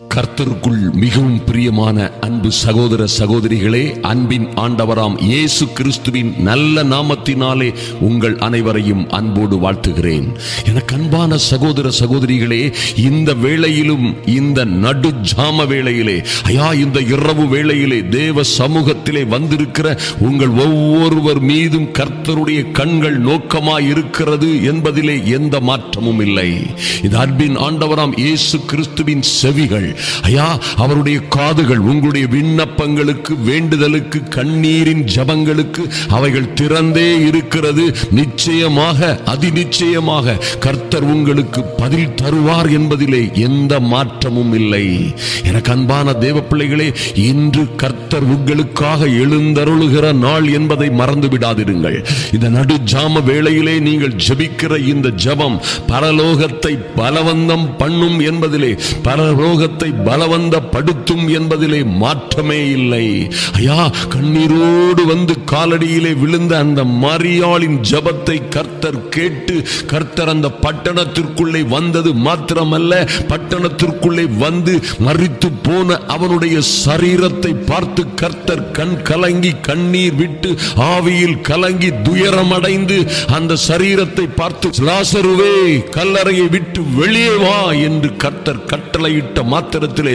கர்த்தருக்குள் மிகவும் பிரியமான அன்பு சகோதர சகோதரிகளே அன்பின் ஆண்டவராம் இயேசு கிறிஸ்துவின் நல்ல நாமத்தினாலே உங்கள் அனைவரையும் அன்போடு வாழ்த்துகிறேன். எனக்கு அன்பான சகோதர சகோதரிகளே இந்த வேளையிலும் இந்த நடு ஜாம வேளையிலே ஐயா இந்த இரவு வேளையிலே தேவ சமூகத்திலே வந்திருக்கிற உங்கள் ஒவ்வொருவர் மீதும் கர்த்தருடைய கண்கள் நோக்கமாய் இருக்கிறது என்பதிலே எந்த மாற்றமும் இல்லை. இது அன்பின் ஆண்டவராம் இயேசு கிறிஸ்துவின் செவிகள். ஐயா அவருடைய காதுகள் உங்களுடைய விண்ணப்பங்களுக்கு வேண்டுதலுக்கு கண்ணீரின் ஜபங்களுக்கு அவைகள் திறந்தே இருக்கிறது. நிச்சயமாக அதி நிச்சயமாக கர்த்தர் உங்களுக்கு பதில் தருவார் என்பதிலே எந்த மாற்றமும் இல்லை. எனக்கு அன்பான தேவ பிள்ளைகளே இன்று கர்த்தர் உங்களுக்காக எழுந்தருளுகிற நாள் என்பதை மறந்து விடாதிருங்கள். இந்த நடு ஜாம வேளையிலே நீங்கள் ஜெபிக்கிற இந்த ஜெபம் பரலோகத்தை பலவந்தம் பண்ணும் என்பதிலே பரலோகத்தை பலவந்தப்படுத்தும் என்பதிலே மாற்றமே இல்லை. ஐயா கண்ணீரோடு வந்து காலடியிலே விழுந்த அந்த மரியாளின் ஜபத்தை கர்த்தர் கேட்டு கர்த்தர் அந்த பட்டணத்திற்குள்ளே வந்தது மாத்திரமல்ல பட்டணத்திற்குள்ளே வந்து மறித்து போன அவனுடைய சரீரத்தை பார்த்து கர்த்தர் கண் கலங்கி கண்ணீர் விட்டு ஆவியில் கலங்கி துயரமடைந்து அந்த சரீரத்தை பார்த்து லாசருவே கல்லறையை விட்டு வெளியே வா என்று கர்த்தர் கட்டளையிட்ட மாத்திரத்திலே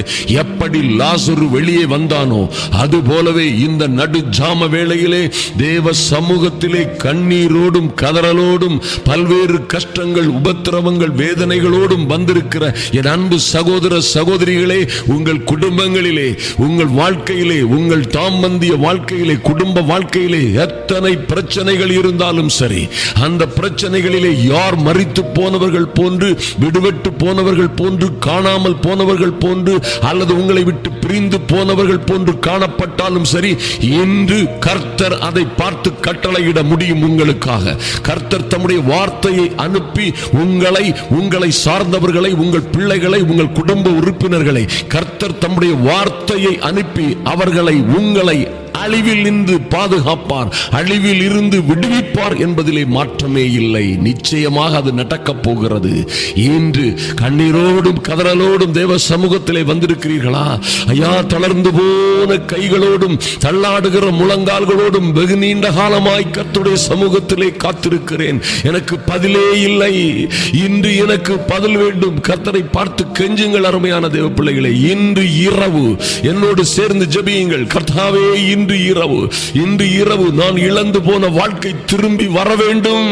எப்படி லாசுரு வெளியே வந்தானோ அது போலவே இந்த நடு ஜாம வேளையிலே தேவ சமூகத்திலே கண்ணீரோடும் கதறலோடும் பல்வேறு கஷ்டங்கள் உபத்திரவங்கள் வேதனைகளோடும் வந்திருக்கிற என் அன்பு சகோதர சகோதரிகளே உங்கள் குடும்பங்களிலே உங்கள் வாழ்க்கையிலே உங்கள் தாம்பந்திய வாழ்க்கையிலே குடும்ப வாழ்க்கையிலே எத்தனை பிரச்சனைகள் இருந்தாலும் சரி அந்த பிரச்சனைகளிலே யார் மறித்து போனவர்கள் போன்று விடுபட்டு போனவர்கள் போன்று காணாமல் போனவர்கள் போன்று அல்லது உங்கள் விட்டு பிரிந்து போனவர்கள் போன்று காணப்பட்டாலும் சரி என்று கர்த்தர் அதை பார்த்து கட்டளையிட முடியும் உங்களுக்காக. கர்த்தர் தம்முடைய வார்த்தையை அனுப்பி உங்களை உங்களை சார்ந்தவர்களை உங்கள் பிள்ளைகளை உங்கள் குடும்ப உறுப்பினர்களை கர்த்தர் தம்முடைய வார்த்தையை அனுப்பி அவர்களை உங்களை அழிவில் நின்று பாதுகாப்பார் அழிவில் இருந்து விடுவிப்பார் என்பதிலே மாற்றமே இல்லை. நிச்சயமாக அது நடக்கப் போகிறது. இன்று கண்ணீரோடும் கதறலோடும் தேவ சமூகத்திலே வந்திருக்கிறீர்களா? ஐயா தளர்ந்து போன கைகளோடும் தள்ளாடுகிற முழங்கால்களோடும் வெகு நீண்ட காலமாய் கத்துடைய சமூகத்திலே காத்திருக்கிறேன். எனக்கு பதிலே இல்லை. இன்று எனக்கு பதில் வேண்டும். கர்த்தரை பார்த்து கெஞ்சுங்கள் அருமையான தேவ பிள்ளைகளை. இன்று இரவு என்னோடு சேர்ந்து ஜெபியுங்கள். கர்த்தாவே இன்று இரவு இன்று இரவு நான் இழந்து போன வாழ்க்கை திரும்பி வர வேண்டும்.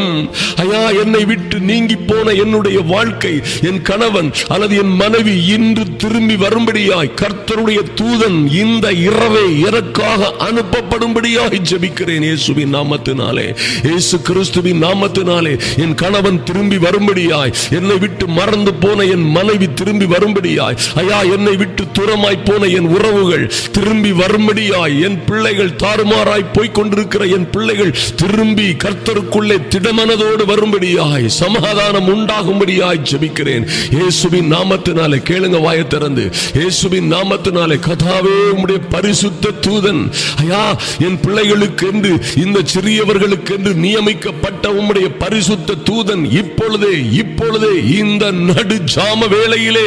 ஐயா என்னை விட்டு நீங்கி போன என்னுடைய வாழ்க்கை என் கணவன் அல்லது என் மனைவி இன்று திரும்பி வரும்படியாய் கர்த்தருடைய தூதன் இந்த இரவை எனக்காக அனுப்பப்படும்படியாய் ஜபிக்கிறேன் இயேசுவின் நாமத்தினாலே. இயேசு கிறிஸ்துவின் நாமத்தினாலே என் கணவன் திரும்பி வரும்படியாய் என்னை விட்டு மறந்து போன என் மனைவி திரும்பி வரும்படியாய் ஐயா என்னை விட்டு தூரமாய் போன என் உறவுகள் திரும்பி வரும்படியாய் என் பிள்ளைகள் தாறுமாறாய் போய்க் கொண்டிருக்கிற என் பிள்ளைகள் திரும்பி கர்த்தருக்குள்ளே திடமனதோடு வரும்படியாய் சமாதானம் உண்டாகும்படியாய் ஜபிக்கிறேன். இயேசுவின் நாமத்தினாலே கேளுங்க வாய திறந்து. இயேசுவின் நாமத்தினாலே கதாவே உம்முடைய பரிசுத்த தூதன். ஐயா என் பிள்ளைகளுக்கு என்று இந்த சிறியவர்களுக்கு என்று நியமிக்கப்பட்ட உம்முடைய பரிசுத்த தூதன் இப்பொழுதே இப்பொழுதே இந்த நடு ஜாம வேளையிலே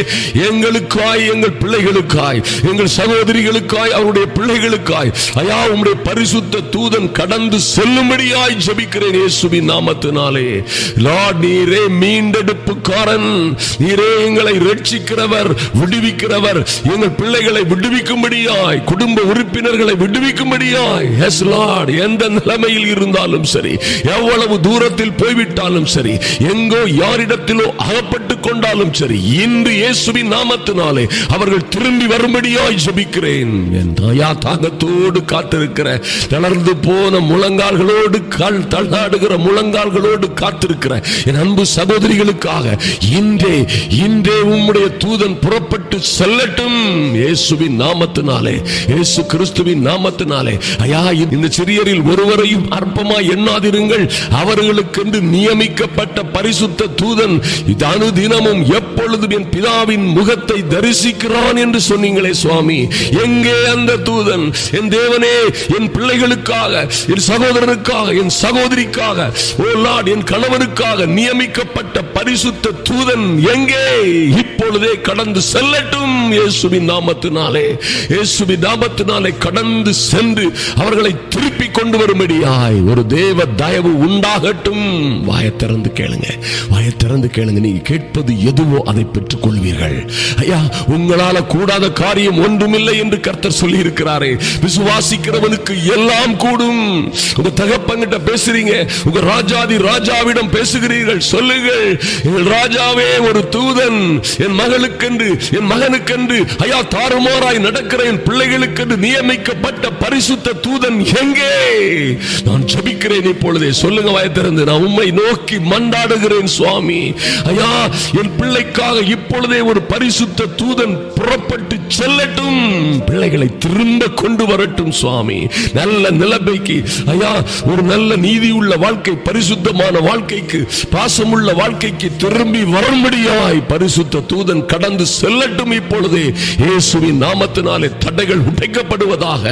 எங்களுக்காய் எங்கள் பிள்ளைகளுக்காய் எங்கள் சகோதரிகளுக்காய் அவருடைய பிள்ளைகளுக்காய் ஐயா உம்முடைய பரிசுத்த தூதன் கடந்து செல்லும்படியாய் ஜபிக்கிறேன் இயேசுவின் நாமத்தினாலே. லார்ட் நீரே மீண்டெடுப்புக்காரன். நீரே எங்களை ரட்சிக்கிறவர் விடுவிக்கிறவர். எங்கள் பிள்ளைகளை விடுவிக்கும்படியாய் குடும்ப உறுப்பினர்களை விடுவிக்கும்படியாய். எஸ் லார்ட் எந்த நிலைமையில் இருந்தாலும் சரி எவ்வளவு தூரத்தில் போய்விட்டாலும் சரி எங்கோ யாரிடத்திலோ அகப்பட்டு கொண்டாலும் சரி இன்று இயேசுவின் நாமத்தினாலே அவர்கள் திரும்பி வரும்படியாய் ஜபிக்கிறேன். என் தாயா தாகத்தோடு காத்திருக்கிற தளர்ந்து போன முழங்கால்களோடு கால் தள்ளாடுகிற முழங்கால்களோடு காத்திருக்கிற என் அன்பு சகோதரிகளுக்காக இன்றே இன்றே உம்முடைய தூதன் புறப்பட்டு செல்லட்டும் இயேசுவின் நாமத்தினாலே இயேசு கிறிஸ்துவின் நாமத்தினாலே. ஐயா இந்த சிறியரில் ஒருவரையும் அற்பமாய் எண்ணாதிருங்கள். அவர்களுக்கென்று நியமிக்கப்பட்ட பரிசுத்த தூதன் இது அனுதினமும் எப்பொழுதும் என் பிதாவின் முகத்தை தரிசிக்கிறான் என்று சொன்னீங்களே சுவாமி. எங்கே அந்த தூதன்? என் தேவன் என் பிள்ளைகளுக்காக என் சகோதரனுக்காக என் சகோதரிக்காக ஓ லார்ட் என் கணவனுக்காக நியமிக்கப்பட்ட பரிசுத்த தூதன் எங்கே? இப்பொழுதே கடந்து செல்லட்டும் இயேசுவின் நாமத்தினாலே. இயேசுவின் நாமத்தினாலே கடந்து சென்று அவர்களை திருப்பி கொண்டு வரும்படியாய் ஒரு தேவ தயவு உண்டாகட்டும். வாயை திறந்து கேளுங்க. வாயை திறந்து கேளுங்க. நீங்க கேட்பது எதுவோ அதை பெற்றுக் கொள்வீர்கள். ஐயா உங்களால கூடாத காரியம் ஒன்றுமில்லை என்று கர்த்தர் சொல்லி இருக்கிறாரே விசுவாசிக்கிறவனுக்கு எல்லாம் கூடும். உங்க தகப்பங்கிட்ட பேசுறீங்க. உங்க ராஜாதி ராஜாவிடம் பேசுகிறீர்கள். சொல்லுங்கள். என் ராஜாவே ஒரு தூதன். என் மகளுக்கென்று என் மகனுக்கென்று ஐயா தாறுமாறாய் நடக்கிற என் பிள்ளைகளுக்கென்று நியமிக்கப்பட்ட பரிசுத்த தூதன் எங்கே? நான் ஜபிக்கிறேன் இப்பொழுதே. சொல்லுங்க வாய் திறந்து. நான் உம்மை நோக்கி மண்டாடுகிறேன் சுவாமி. ஐயா என் பிள்ளைக்காக இப்பொழுதே ஒரு பரிசுத்த தூதன் புறப்பட்டு செல்லட்டும். பிள்ளைகளை திரும்ப கொண்டு வரட்டும் சுவாமி. நல்ல நிலைமைக்கு ஐயா ஒரு நல்ல நீதி உள்ள வாழ்க்கை பரிசுத்தமான வாழ்க்கைக்கு பாசமுள்ள வாழ்க்கைக்கு திரும்பி வரும்படியாய் பரிசுத்த தூதன் கடந்து செல்லட்டும் இப்பொழுதே. இயேசுவின் நாமத்தினாலே தடைகள் உடைக்கப்படுவதாக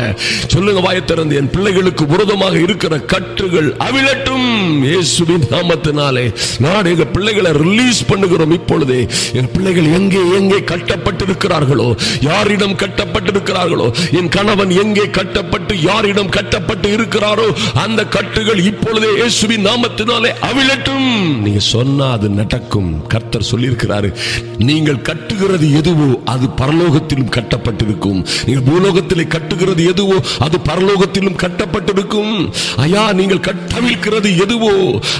சொல்லுங்க வாயை திறந்து. என் பிள்ளைகளுக்கு விரோதமாக இருக்கிற கற்றுகள் அவிழட்டும். இயேசுவின் நாமத்தினாலே நான் எங்க பிள்ளைகளை ரிலீஸ் பண்ணுகிறோம் இப்பொழுதே. என் பிள்ளைகள் எங்கே எங்கே கட்டப்பட்டிருக்கிறார்களோ? யாரிடம் கட்டப்பட்டிருக்கிறார்களோ? என் கணவன் எங்கே கட்டப்பட்டு யாரிடம் கட்டப்பட்டு இருக்கிறாரோ அந்த கட்டுகள் இப்பொழுதே இயேசுவின் நாமத்தினாலே அவிழட்டும். நீங்க சொன்னா அது நடக்கும். கர்த்தர் சொல்லியிருக்கிறாரு நீங்கள் கட்டுகிறது எதுவோ அது பரலோகத்திலும் கட்டப்பட்டிருக்கும். நீங்கள் பூலோகத்திலே கட்டுகிறது எதுவோ அது பரலோகத்திலும் கட்டப்பட்டிருக்கும். ஐயா நீங்கள் கட்டவிழ்கிறது எதுவோ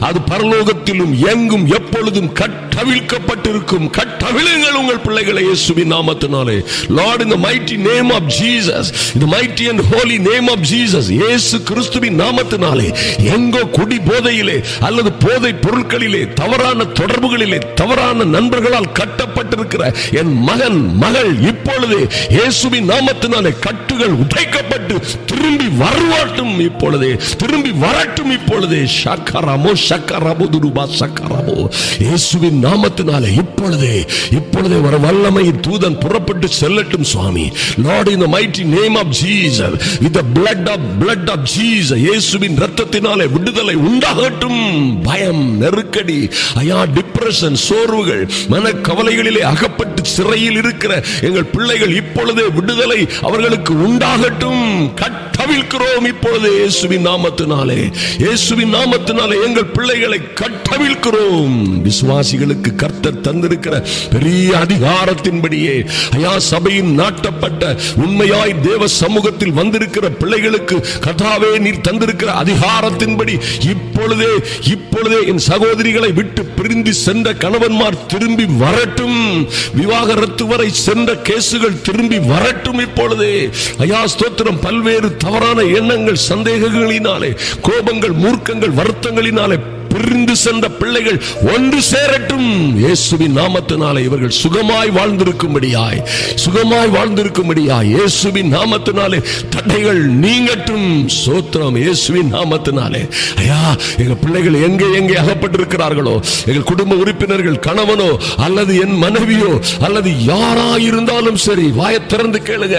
அது பரலோகத்திலும் எங்கும் எப்பொழுதும் கட்டவிழ்க்கப்பட்டிருக்கும். கட்டவிழுங்கள் உங்கள் பிள்ளைகளை இயேசுவின் நாமத்தினாலே. Lord in the mighty name of Jesus in the mighty and holy name of Jesus இயேசு கிறிஸ்துவின் நாமத்தினாலே எங்க எங்கோ குடி போதையிலே அல்லது போதை பொருட்களிலே தவறான தொடர்புகளிலே தவறான நண்பர்களால் கட்டப்பட்டிருக்கிற என் மகன் மகள் இப்பொழுது இயேசுவின் நாமத்தினாலே கட்டுகள் உடைக்கப்பட்டு திரும்பி வருவாட்டும் இப்பொழுது திரும்பி வரட்டும் இப்பொழுது. சக்கரமோ சக்கரமோ துருபா சக்கரமோ இயேசுவின் நாமத்தினாலே இப்பொழுதே இப்பொழுதே ஒரு வல்லமை தூதன் புறப்பட்டு செல்லட்டும் சுவாமி. Lord in the mighty name of Jesus with the blood of blood of Jesus இயேசுவின் இரத்தத்தினாலே விடுதலை உண்டாகட்டும். பயம் நெருக்கடி ஐயா டிப்ரெஷன் சோர்வுகள் மன கவலைகளிலே அகப்பட்டு சிறையில் இருக்கிற எங்கள் பிள்ளைகள் இப்பொழுதே விடுதலை அவர்களுக்கு உண்டாகட்டும். கட்டவிழ்க்கிறோம் இப்பொழுது இயேசுவின் நாமத்தினாலே. இயேசுவின் நாமத்தினாலே எங்கள் பிள்ளைகளை கட்டவிழ்க்கிறோம். விசுவாசிகளுக்கு கர்த்தர் தந்திருக்கிற பெரிய அதிகாரத்தின்படியே ஐயா சபையின் நாட்டப்பட்ட உண்மையாய் தேவ சமூகத்தில் வந்திருக்கிற பிள்ளைகளுக்கு கதாவே நீர் தந்திருக்கிற அதிகாரத்தின்படி இப்பொழுதே இப்பொழுதே என் சகோதரிகளை விட்டு பிரிந்து சென்ற கணவன்மார் திரும்பி வரட்டும். விவாகரத்து வரை சென்ற கேசுகள் திரும்பி வரட்டும் இப்பொழுதே. ஐயா ஸ்தோத்திரம். பல்வேறு தவறான எண்ணங்கள் சந்தேகங்களினாலே கோபங்கள் மூர்க்கங்கள் வருத்தங்களினாலே பிரிந்து சென்ற பிள்ளைகள் ஒன்று சேரட்டும். இயேசுவின் நாமத்தினாலே இவர்கள் சுகமாய் வாழ்ந்திருக்கும்படியாய் சுகமாய் வாழ்ந்திருக்கும்படியாய் இயேசுவின் நாமத்தினாலே தடைகள் நீங்கட்டும். சோத்திரம் இயேசுவின் நாமத்தினாலே. ஐயா எங்க பிள்ளைகள் எங்கே எங்கே அகப்பட்டிருக்கிறார்களோ எங்கள் குடும்ப உறுப்பினர்கள் கணவனோ அல்லது என் மனைவியோ அல்லது யாராயிருந்தாலும் சரி வாயை திறந்து கேளுங்க.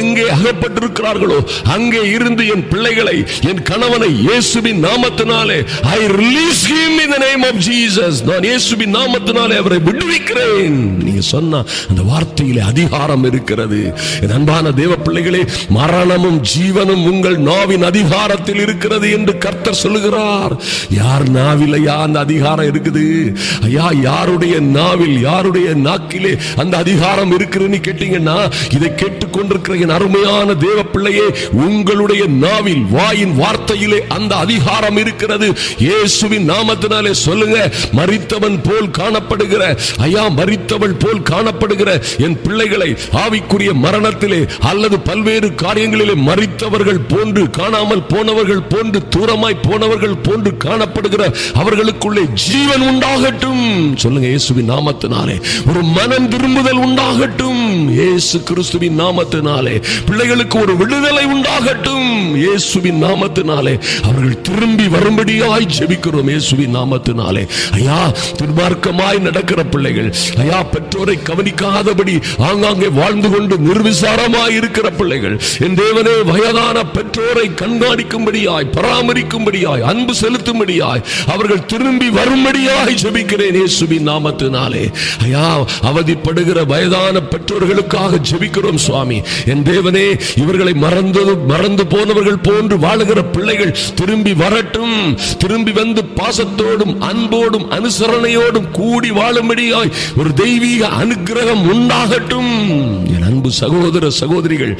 எங்கே அகப்பட்டிருக்கிறார்களோ அங்கே இருந்து என் பிள்ளைகளை என் கணவனை இயேசுவின் நாமத்தினாலே I release him in the name of Jesus. நான் இயேசுவின் நாமத்தினாலே அவரை விடுவிக்கிறேன். நீங்க சொன்ன அந்த வார்த்தையிலே அதிகாரம் இருக்கிறது. என் அன்பான தேவ பிள்ளைகளே மரணமும் ஜீவனும் உங்கள் நாவின் அதிகாரத்தில் இருக்கிறது என்று கர்த்தர் சொல்லுகிறார். யார் நாவிலையா அந்த அதிகாரம் இருக்குது? ஐயா யாருடைய நாவில் யாருடைய நாக்கிலே அந்த அதிகாரம் இருக்குதுன்னு கேட்டீங்கன்னா இதை கேட்டுக்கொண்டிருக்கிற என் அருமையான தேவ பிள்ளையே உங்களுடைய நாவில் வாயின் வார்த்தையிலே அந்த அதிகாரம் இருக்கிறது. இயேசுவின் நாமத்தினாலே சொல்லுங்க மறித்தவன் போல் காணப்படுகிற ஐயா மறித்தவள் போல் காணப்படுகிற என் பிள்ளைகளை ஆவிக்குரிய மரணத்திலே அல்லது பல்வேறு காரியங்களிலே மறித்தவர்கள் போன்று காணாமல் போனவர்கள் போன்று தூரமாய் போனவர்கள் போன்று காணப்படுகிற அவர்களுக்குள்ளே ஜீவன் உண்டாகட்டும். சொல்லுங்க இயேசுவின் நாமத்தினாலே. ஒரு மனம் திரும்புதல் உண்டாகட்டும். இயேசு கிறிஸ்துவின் நாமத்தினாலே. பிள்ளைகளுக்கு ஒரு விடுதலை உண்டாகட்டும். இயேசுவின் நாமத்தினாலே. அவர்கள் திரும்பி வரும்படியாய் ஜெபிக்கிறோம். இயேசுவின் நாமத்தினாலே. ஐயா துன்மார்க்கமாய் நடக்கிற பிள்ளைகள் ஐயா பெற்றோரை கவனிக்காதபடி ஆங்காங்கே வாழ்ந்து கொண்டு நிர்விசாரமாய் இருக்கிற பிள்ளைகள் என் தேவனே வயதான பெற்றோரை கண்காணிக்கும்படியாய் பராமரிக்கும்படியாய் அன்பு செலுத்தும்படியாய் அவர்கள் திரும்பி வரும்படியாய் ஜெபிக்கிறேன் இயேசுவின் நாமத்தினாலே. ஐயா அவதிப்படுகிற வயதான பெற்றோர்களுக்காக ஜெபிக்கிறோம் சுவாமி. என் தேவனே இவர்களை மறந்து மறந்து போனவர்கள் போன்று வாழுகிற பிள்ளைகள் திரும்பி வரட்டும் திரும்பி வந்து பாசத்தோடும் அன்போடும் அனுசரணையோடும் கூடி வாழும்படியாய் ஒரு தெய்வீக அனுக்கிரகம் உண்டாகட்டும். என் அன்பு சகோதர சகோதரிகள்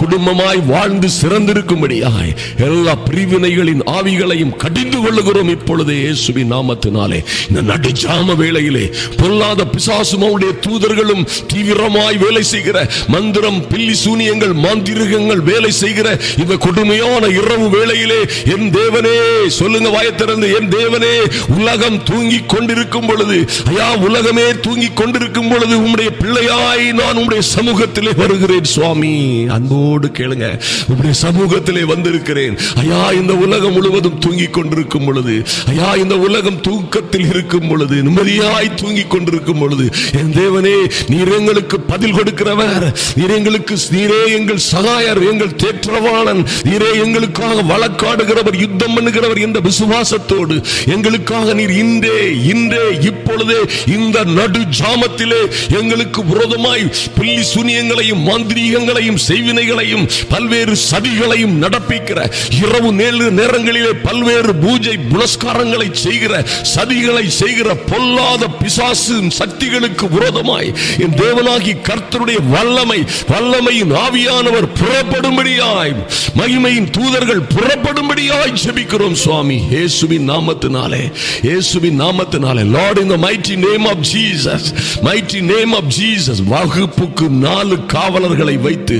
குடும்பமாய் வாழ்ந்து சிறந்திருக்கும்படியாய் எல்லா பிரிவினைகளின் ஆவிகளையும் கடிந்து கொள்ளுகிறோம் இப்பொழுது இயேசுவின் நாமத்தினாலே. இந்த நடுஜாம வேளையிலே பொல்லாத பிசாசும் அவருடைய தூதர்களும் தீவிரமாய் வேலை செய்கிற மந்திரம் பில்லி சூனியங்கள் மாந்திரிகங்கள் வேலை செய்கிற இந்த கொடுமையான இரவு வேளையிலே என் தேவனே சொல்லுங்க வாயத்திறந்து என் தேவனே உலகம் தூங்கிக் கொண்டிருக்கும் பொழுது ஐயா உலகமே தூங்கிக் கொண்டிருக்கும் பொழுது உம்முடைய பிள்ளையாய் நான் உம்முடைய சமூகத்திலே வருகிறேன் சுவாமி. அன்போடு கேளுங்க. உம்முடைய சமூகத்திலே வந்திருக்கிறேன். ஐயா இந்த உலகம் முழுவதும் தூங்கிக் கொண்டிருக்கும் பொழுது ஐயா இந்த உலகம் தூக்கத்தில் இருக்கும் பொழுது நிம்மதியாய் தூங்கிக் கொண்டிருக்கும் பொழுது என் தேவனே நீர் எங்களுக்கு பதில் கொடுக்கிறவர். நீர் எங்களுக்கு நீரே எங்கள் சகாயர் எங்கள் தேற்றவாளன். நீரே எங்களுக்காக வழக்காடுகிறவர் யுத்தம் பண்ணுகிறவர் என்ற விசுவாசத்தோடு எங்களுக்காக நீர் இன்றே இன்றே இப்பொழுதே இந்த நடு ஜாமத்திலே எங்களுக்கு விரோதமாய் பில்லி சூனியங்களையும் மாந்திரீகங்களையும் செய்வினைகளையும் பல்வேறு சதிகளையும் நடப்பிக்கிற இரவு நேழு நேரங்களிலே பல்வேறு பூஜை புனஸ்காரங்களை செய்கிற சதிகளை செய்கிற பொல்லாத பிசாசு சக்திகளுக்கு விரோதமாய் என் தேவனாகி கர்த்தருடைய வல்லமை வல்லமையின் ஆவியானவர் புறப்படும்படியாய் மகிமையின் தூதர்கள் புறப்படும்படியாய் ஜெபிக்கிறோம் சுவாமி. இயேசுவின் நாமத்தினாலே இயேசுவின் நாமத்தினாலே Lord in the mighty name of Jesus mighty name of Jesus வகுப்புக்கு நாலு காவலர்களை வைத்து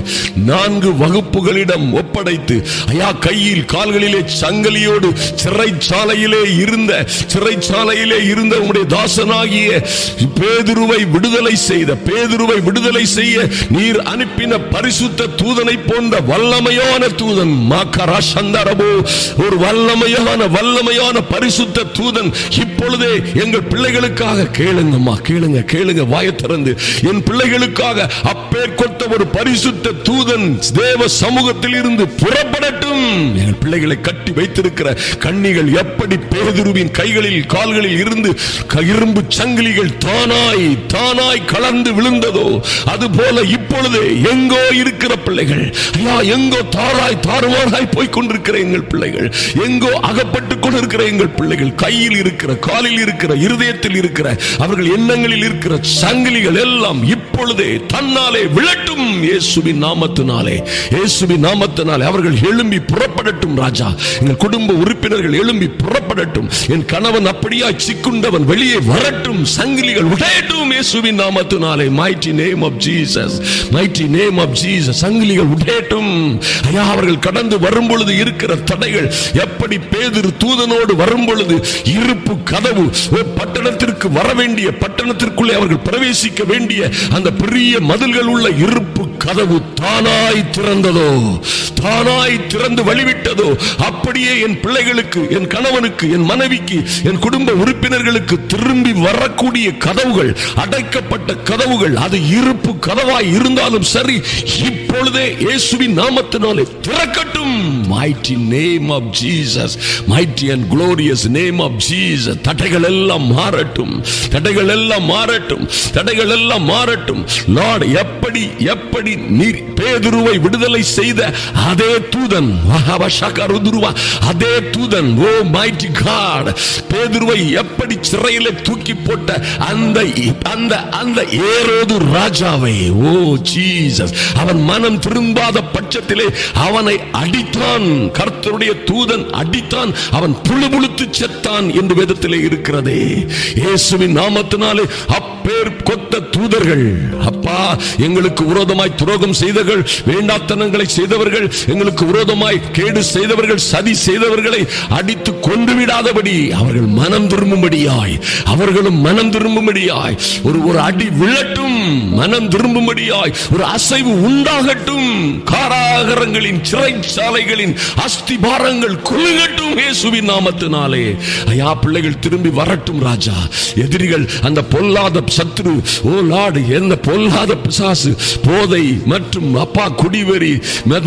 நான்கு வகுப்புகளிடம் ஒப்படைத்து ஐயா கையில் கால்களிலே சங்கலியோடு சிறைச்சாலையிலே இருந்த சிறைச்சாலையிலே இருந்த உடைய தாசனாகிய பேதுருவை விடுதலை செய்த பேதுருவை விடுதலை செய்ய நீர் அனுப்பின பரிசுத்த தூதனை போன்ற வல்லமையான தூதன் மாக்கரா சந்தரபோ ஒரு வல்லமையான வல்லமையான பரிசுத்த தூதன் இப்பொழுதே எங்கள் பிள்ளைகளுக்காக கேளுங்கம்மா கேளுங்க கேளுங்க வாயை திறந்து. என் பிள்ளைகளுக்காக அப்பேர் கொத்த ஒரு பரிசுத்த தூதன் தேவ சமூகத்தில் இருந்து புறப்படட்டும். எங்கள் பிள்ளைகளை கட்டி வைத்திருக்கிற கண்ணிகள் எப்படி பேதுருவின் கைகளில் கால்களில் இருந்து க- இரும்பு சங்கிலிகள் தானாய் தானாய் கலந்து விழுந்ததோ அதுபோல இப்பொழுது எங்கோ இருக்கிற பிள்ளைகள் ஐயா எங்கோ தாராய் தாறுமாறாய் போய் கொண்டிருக்கிற எங்கள் பிள்ளைகள் எங்கோ அகப்பட்டு கொண்டிருக்கிற எங்கள் பிள்ளைகள் கையில் இருக்கிற காலில் இருக்கிற இருதயத்தில் இருக்கிற அவர்கள் எண்ணங்களில் இருக்கிற சங்கிலிகள் எல்லாம் இப்பொழுதே தன்னாலே விழட்டும் இயேசுவின் நாமத்தினாலே. இயேசுவின் நாமத்தினாலே அவர்கள் எழும்பி புறப்படட்டும் ராஜா. எங்கள் குடும்ப உறுப்பினர்கள் எழும்பி புறப்படட்டும். என் கணவன் அப்படியா சிக்குண்டவன் வெளியே வரட்டும். சங்கிலிகள் உடையட்டும் இயேசுவின் நாமத்தினாலே. Mighty name of Jesus mighty name of Jesus சங்கிலிகள் உடையட்டும் ஐயா அவர்கள் கடந்து வரும் பொழுது இருக்கிற தடைகள் எப்படி பேதுரு தூதனோடு வரும் பொழுது இருப்பு கதவு. பட்டணத்திற்கு வர வேண்டிய பட்டணத்திற்குள்ளே அவர்கள் பிரவேசிக்க வேண்டிய அந்த பெரிய மதில்கள் உள்ள இருப்பு கதவு தானாய் திறந்ததோ தானாய் திறந்து வழிவிட்டதோ அப்படியே என் பிள்ளைகளுக்கு என் கணவனுக்கு என் மனைவிக்கு என் குடும்ப உறுப்பினர்களுக்கு திரும்பி வரக்கூடிய கதவுகள் அடைக்கப்பட்ட கதவுகள் அது இருப்பு கதவாய் இருந்தாலும் சரி இப்பொழுதே இயேசுவின் நாமத்தினாலே திறக்கட்டும். Mighty name of Jesus mighty and glorious name of Jesus தடைகள் எல்லாம் மாறட்டும் தடைகள் எல்லாம் மாறட்டும் தடைகள் எல்லாம் மாறட்டும். லார்ட் எப்படி எப்படி நீர் பேதுருவை விடுதலை செய்த அதே தூதன் அதே தூதன் ஓ மைட்டி காட் பேதுருவை எப்படி சிறையில தூக்கி போட்ட அந்த அந்த அந்த ஏரோது ராஜாவை? Oh Jesus. அவன் மனம் திரும்பாத பட்சத்திலே அவனை அடித்தான். கர்த்தருடைய தூதன் அடித்தான். அவன் புழு புழுத்து செத்தான் என்று வேதத்திலே இருக்கிறதே. இயேசுவின் நாமத்தினாலே அப்பேர் கொத்த தூதர்கள். அப்பா எங்களுக்கு விரோதமாய் துரோகம் செய்தவர்கள் வேண்டாத்தனங்களை செய்தவர்கள் எங்களுக்கு விரோதமாய் கேடு செய்தவர்கள் சதி செய்தவர்களை அடித்து கொண்டு விடாதபடி அவர்கள் அவர்கள் மனம் திரும்பும்படியாய் அவர்களும் மனம் திரும்பும்படியாய் ஒரு ஒரு அடி விழட்டும் மனம் திரும்பும்படியாய் ஒரு அசைவு உண்டாகட்டும் காராகரங்களின் சிறைச்சாலைகளின் அஸ்திபாரங்கள் குலுங்கட்டும் இயேசுவின் நாமத்தினாலே. ஐயா பிள்ளைகள் திரும்பி வரட்டும் ராஜா. எதிரிகள் அந்த பொல்லாத சத்ரு ஓ லாடு எந்த பொல்லாத பிசாசு போதை மற்றும் அப்பா குடிவெறி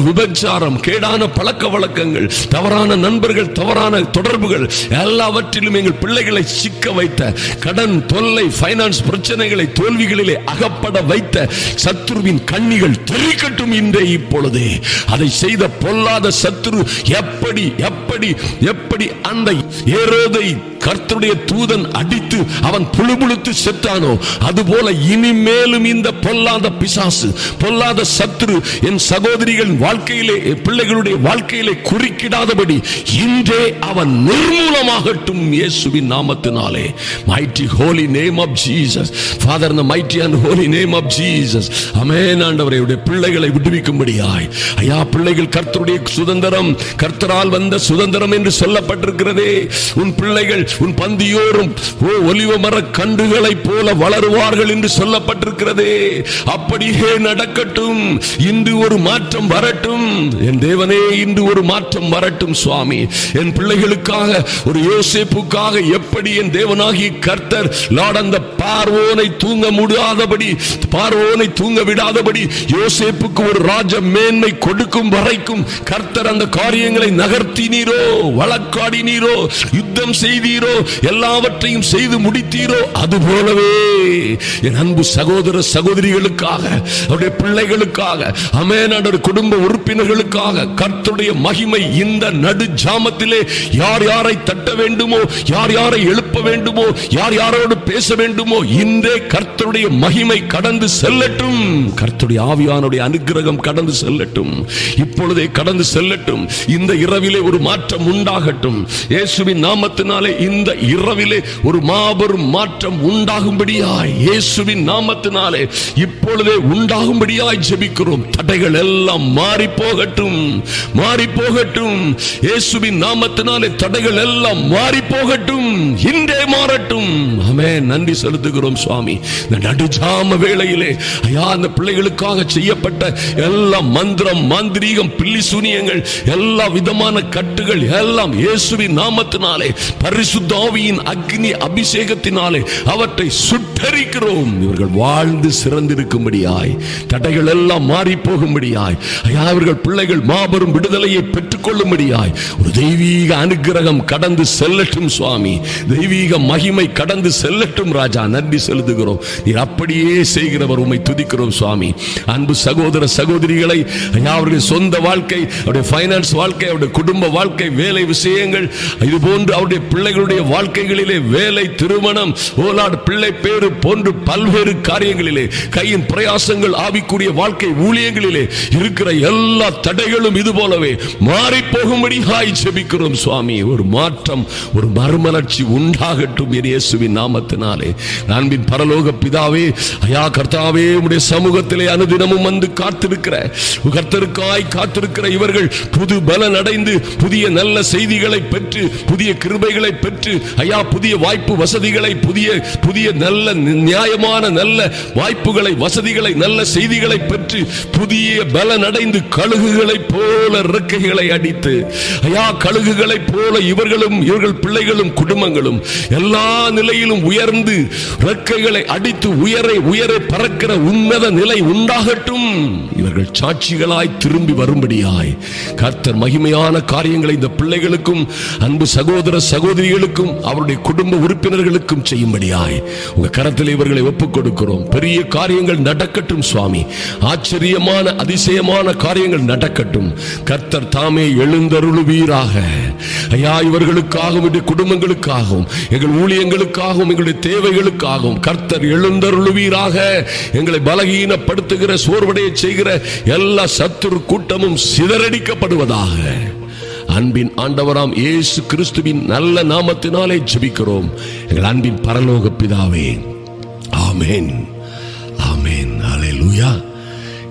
விபச்சாரம் கேடான பழக்க வழக்கங்கள் தவறான நண்பர்கள் தவறான தொடர்புகள் எல்லாவற்றிலும் எங்கள் பிள்ளைகளை சிக்க வைத்த கடன் தொல்லை பைனான்ஸ் பிரச்சனைகளை தோல்விகளிலே அகப்பட வைத்த சத்ருவின் கண்ணிகள் தெரிக்கட்டும் இன்றே இப்பொழுது. அதை செய்த பொல்லாத சத்ரு எப்படி எப்படி எப்படி அந்த ஏரோதை கர்த்தருடைய தூதன் அடித்து அவன் புழுமுழுத்து செத்தானோ? அதுபோல இனிமேலும் இந்த பொல்லாத பிசாசு பொல்லாத சத்ரு என் சகோதரிகள் வாழ்க்கையிலே பிள்ளைகளுடைய வாழ்க்கையிலே குறுக்கிடாதபடி இன்றே அவன் நிர்மூலமாகட்டும் இயேசுவின் நாமத்தினாலே. Mighty holy name of Jesus father in the mighty and holy name of Jesus amen amen பிள்ளைகளை விடுவிக்கும்படியாய். ஐயா பிள்ளைகள் கர்த்தருடைய சுதந்திரம் கர்த்தரால் வந்த சுதந்திரம் என்று சொல்லப்பட்டிருக்கிறதே. உன் பிள்ளைகள் உன் பந்தியோரும் ஓ ஒலிவ மர கன்றுகளைப் போல வளருவார்கள் என்று சொல்லப்பட்டிருக்கிறதே. அப்படியே நடக்கட்டும். இன்று ஒரு மாற்றம் வரட்டும். என் தேவனே இன்று ஒரு மாற்றம் வரட்டும் சுவாமி. என் பிள்ளைகளுக்காக ஒரு யோசிப்புக்காக எப்படி என் தேவனாகி கர்த்தர் லார்ட் அந்த பார்வோனை தூங்க முடியாதபடி பார்வோனை தூங்க விடாதபடி யோசேப்புக்கு ஒரு ராஜ மேன்மை கொடுக்கும் வரைக்கும் கர்த்தர் அந்த காரியங்களை நகர்த்தினீரோ வழக்காடினீரோ யுத்தம் செய்தீரோ எல்லாவற்றையும் செய்து முடித்தீரோ? அது போலவே என் அன்பு சகோதர சகோதரிகளுக்காக அவருடைய பிள்ளைகளுக்காக அமேனடர் குடும்ப உறுப்பினர்களுக்காக கர்த்துடைய மகிமை இந்த நடு ஜாமத்திலே யார் யாரை தட்ட வேண்டுமோ யார் யாரை எழுப்ப வேண்டுமோ யார் யாரோடு பேச வேண்டுமோ இன்றே கர்த்தருடைய மகிமை கடந்து செல்லட்டும். கர்த்தருடைய ஆவியானுடைய அனுகிரகம் கடந்து செல்லட்டும். இப்பொழுதே கடந்து செல்லட்டும். இந்த இரவிலே ஒரு மாற்றம் உண்டாகட்டும். இயேசுவின் நாமத்தினாலே இந்த இரவிலே ஒரு மாபெரும் மாற்றம் உண்டாகும்படியாய் இயேசுவின் நாமத்தினாலே இப்பொழுதே உண்டாகும்படியாய் ஜெபிக்கிறோம். தடைகள் எல்லாம் மாறி போகட்டும் மாறி போகட்டும் இயேசுவின் நாமத்தினாலே தடைகள் எல்லாம் மாறி போகட்டும் இன்றே மாறட்டும். ஆமே நன்றி செலுத்துகிறோம் சுவாமி. இந்த நடுஜாம வேளையிலே ஐயா அந்த பிள்ளைகளுக்காக செய்யப்பட்ட எல்லா மந்திரம் மாந்திரீகம் பில்லி சூனியங்கள் எல்லா விதமான கட்டுகள் எல்லாம் இயேசுவின் நாமத்தினாலே பரிசு பரிசுத்தாவியின் அக்னி அபிஷேகத்தினாலே அவற்றை சுட்டரிக்கிறோம். இவர்கள் வாழ்ந்து சிறந்திருக்கும்படியாய் தடைகள் எல்லாம் மாறி போகும்படியாய் ஐயா இவர்கள் பிள்ளைகள் மாபெரும் விடுதலையை பெற்றுக் கொள்ளும்படியாய் ஒரு தெய்வீக அனுகிரகம் கடந்து செல்லட்டும் சுவாமி. தெய்வீக மகிமை கடந்து செல்லட்டும் ராஜா நன்றி செலுத்துகிறோம். நீர் அப்படியே செய்கிறவர் உண்மை துதிக்கிறோம் சுவாமி. அன்பு சகோதர சகோதரிகளை ஐயா அவருடைய சொந்த வாழ்க்கை அவருடைய ஃபைனான்ஸ் வாழ்க்கை அவருடைய குடும்ப வாழ்க்கை வேலை விஷயங்கள் இது போன்று அவருடைய பிள்ளைகள் அவர்களுடைய வாழ்க்கைகளிலே வேலை திருமணம் ஓலாடு பிள்ளை பேரு போன்று பல்வேறு காரியங்களிலே கையின் பிரயாசங்கள் ஆவிக்கூடிய வாழ்க்கை ஊழியங்களிலே இருக்கிற எல்லா தடைகளும் இது போலவே மாறி போகும்படி ஹாய் செபிக்கிறோம் சுவாமி. ஒரு மாற்றம் ஒரு மறுமலர்ச்சி உண்டாகட்டும் என் இயேசுவின் நாமத்தினாலே. அன்பின் பரலோக பிதாவே ஐயா கர்த்தாவே உடைய சமூகத்திலே அனுதினமும் வந்து காத்திருக்கிற கர்த்தருக்காய் காத்திருக்கிற இவர்கள் புது பலன் அடைந்து புதிய நல்ல செய்திகளை பெற்று புதிய கிருபைகளை பெற்று பெற்று ஐயா புதிய வாய்ப்பு வசதிகளை புதிய புதிய நல்ல நியாயமான நல்ல வாய்ப்புகளை வசதிகளை நல்ல செய்திகளை பெற்று புதிய பலன் அடைந்து கழுகுகளை போல இறக்கைகளை அடித்து ஐயா கழுகுகளை போல இவர்களும் இவர்கள் பிள்ளைகளும் குடும்பங்களும் எல்லா நிலையிலும் உயர்ந்து இறக்கைகளை அடித்து உயரை உயரை பறக்கிற உன்னத நிலை உண்டாகட்டும். இவர்கள் சாட்சிகளாய் திரும்பி வரும்படியாய் கர்த்தர் மகிமையான காரியங்களை இந்த பிள்ளைகளுக்கும் அன்பு சகோதர சகோதரிகளுக்கும் அவருடைய குடும்ப உறுப்பினர்களுக்கும் செய்யும்படியாய் உங்க கரத்தில் இவர்களை ஒப்புக் கொடுக்கிறோம் பெரிய காரியங்கள் நடக்கட்டும் சுவாமி. ஆச்சரியமான அதிசயமான காரியங்கள் நடக்கட்டும். கர்த்தர் தாமே எழுந்தருளுவீராக. ஐயா இவர்களுக்காகவும் குடும்பங்களுக்காகவும் எங்கள் ஊழியங்களுக்காகவும் எங்களுடைய தேவைகளுக்காகவும் கர்த்தர் எழுந்தருளுவீராக. எங்களை பலகீனப்படுத்துகிற சோர்வடைய செய்கிற எல்லா சத்துரு கூட்டமும் சிதறடிக்கப்படுவதாக. அன்பின் ஆண்டவராம் இயேசு கிறிஸ்துவின் நல்ல நாமத்தினாலே ஜெபிக்கிறோம். எங்கள் அன்பின் பரலோக பிதாவே. ஆமேன். ஆமேன். அலை லூயா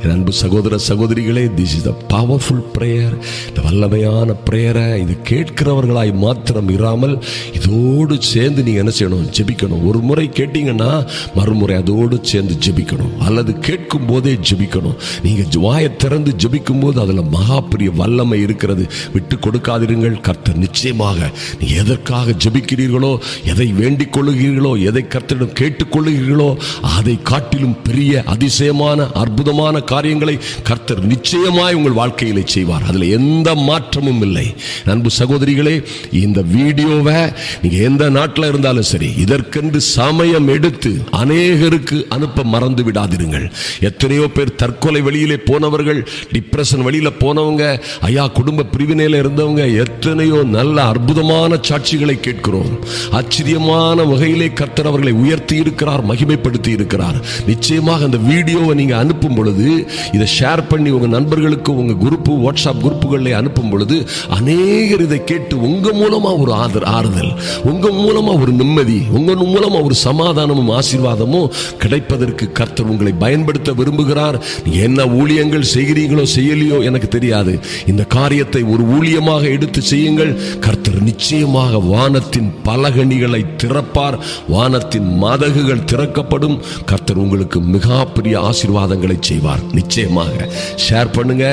என் அன்பு சகோதர சகோதரிகளே this is the powerful prayer இந்த வல்லமையான ப்ரேயரை இது கேட்கிறவர்களாய் மாத்திரம் இராமல் இதோடு சேர்ந்து நீங்கள் என்ன செய்யணும்? ஜெபிக்கணும். ஒரு முறை கேட்டீங்கன்னா மறுமுறை அதோடு சேர்ந்து ஜெபிக்கணும். அல்லது கேட்கும் போதே ஜெபிக்கணும். நீங்கள் வாயை திறந்து ஜெபிக்கும் போது அதில் மகாபிரிய வல்லமை இருக்கிறது. விட்டு கொடுக்காதிருங்கள். கர்த்தர் நிச்சயமாக நீங்கள் எதற்காக ஜெபிக்கிறீர்களோ எதை வேண்டிக் கொள்ளுகிறீர்களோ எதை கர்த்தரிடம் கேட்டுக்கொள்ளுகிறீர்களோ அதை காட்டிலும் பெரிய அதிசயமான அற்புதமான காரியங்களை கர்த்தர் நிச்சயமாய் உங்கள் வாழ்க்கையிலே செய்வார். அதில் எந்த மாற்றமும் இல்லை. அன்பு சகோதரிகளே இந்த வீடியோவை நீங்கள் எந்த நாட்டில் இருந்தாலும் சரி இதற்கென்று சமயம் எடுத்து அநேகருக்கு அனுப்ப மறந்து விடாதிருங்கள். எத்தனையோ பேர் தற்கொலை வழியிலே போனவர்கள் டிப்ரெஷன் வழியில் போனவங்க ஐயா குடும்ப பிரிவினையில் இருந்தவங்க எத்தனையோ நல்ல அற்புதமான சாட்சிகளை கேட்கிறோம். ஆச்சரியமான வகையிலே கர்த்தர் அவர்களை உயர்த்தி இருக்கிறார் மகிமைப்படுத்தி இருக்கிறார். நிச்சயமாக அந்த வீடியோவை நீங்கள் அனுப்பும் பொழுது இதை ஷேர் பண்ணி உங்க நண்பர்களுக்கு உங்க குரூப்பு வாட்ஸ்அப் குரூப்புகளில் அனுப்பும் பொழுது அநேகர் இதை கேட்டு உங்க மூலமா ஒரு ஆதர் ஆறுதல் உங்க மூலமா ஒரு நிம்மதி உங்க மூலமா ஒரு சமாதானமும் ஆசீர்வாதமும் கிடைப்பதற்கு கர்த்தர் உங்களை பயன்படுத்த விரும்புகிறார். என்ன ஊழியங்கள் செய்கிறீங்களோ செய்யலையோ எனக்கு தெரியாது. இந்த காரியத்தை ஒரு ஊழியமாக எடுத்து செய்யுங்கள். கர்த்தர் நிச்சயமாக வானத்தின் பலகணிகளை திறப்பார். வானத்தின் மதகுகள் திறக்கப்படும். கர்த்தர் உங்களுக்கு மிகப்பெரிய ஆசீர்வாதங்களை செய்வார். நிச்சயமாக. ஷேர் பண்ணுங்க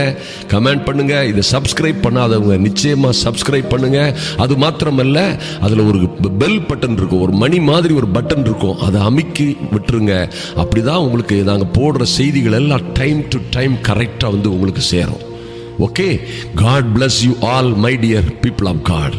கமெண்ட் பண்ணுங்க இதை சப்ஸ்கிரைப் பண்ணாதவங்க நிச்சயமாக சப்ஸ்கிரைப் பண்ணுங்க. அது மாத்திரமல்ல அதில் ஒரு பெல் பட்டன் இருக்கும் ஒரு மணி மாதிரி ஒரு பட்டன் இருக்கும். அதை அமைக்கி விட்டுருங்க. அப்படிதான் உங்களுக்கு நாங்கள் போடுற செய்திகள் எல்லாம் டைம் டு டைம் கரெக்டாக வந்து உங்களுக்கு சேரும். Okay God bless you all my dear people of God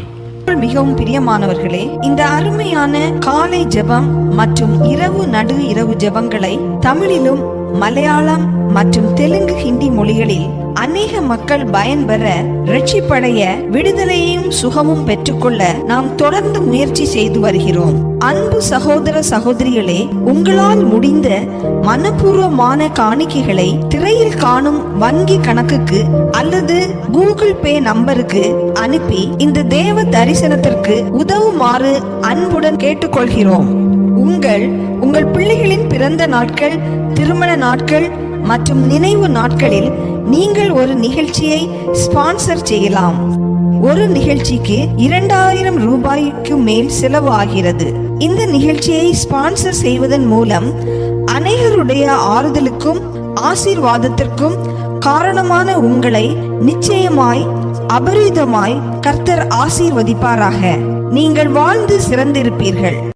மிகவும் பிரியமானவர்களே இந்த அருமையான காலை ஜெபம் மற்றும் இரவு நடு இரவு ஜெபங்களை தமிழிலும் மலையாளம் மற்றும் தெலுங்கு ஹிந்தி மொழிகளில் அநேக மக்கள் பயன்பெற ரட்சிப்படைய விடுதலையும் சுகமும் பெற்றுக்கொள்ள நாம் தொடர்ந்து முயற்சி செய்து வருகிறோம். அன்பு சகோதர சகோதரிகளே உங்களால் முடிந்த மனப்பூர்வமான காணிக்கைகளை திரையில் காணும் வங்கி கணக்குக்கு அல்லது கூகுள் பே நம்பருக்கு அனுப்பி இந்த தேவ தரிசனத்திற்கு உதவுமாறு அன்புடன் கேட்டுக்கொள்கிறோம். உங்கள் உங்கள் பிள்ளைகளின் பிறந்த நாட்கள் திருமண நாட்கள் மற்றும் நினைவு நாட்களில் நீங்கள் ஒரு நிகழ்ச்சியை ஸ்பான்சர் செய்யலாம். ஒரு நிகழ்ச்சிக்கு இரண்டாயிரம் ரூபாய்க்கு மேல் செலவு ஆகிறது இந்த நிகழ்ச்சியை ஸ்பான்சர் செய்வதன் மூலம் அநேகருடைய ஆறுதலுக்கும் ஆசீர்வாதத்திற்கும் காரணமான உங்களை நிச்சயமாய் அபரிதமாய் கர்த்தர் ஆசீர்வதிப்பாராக. நீங்கள் வாழ்ந்து சிறந்திருப்பீர்கள்.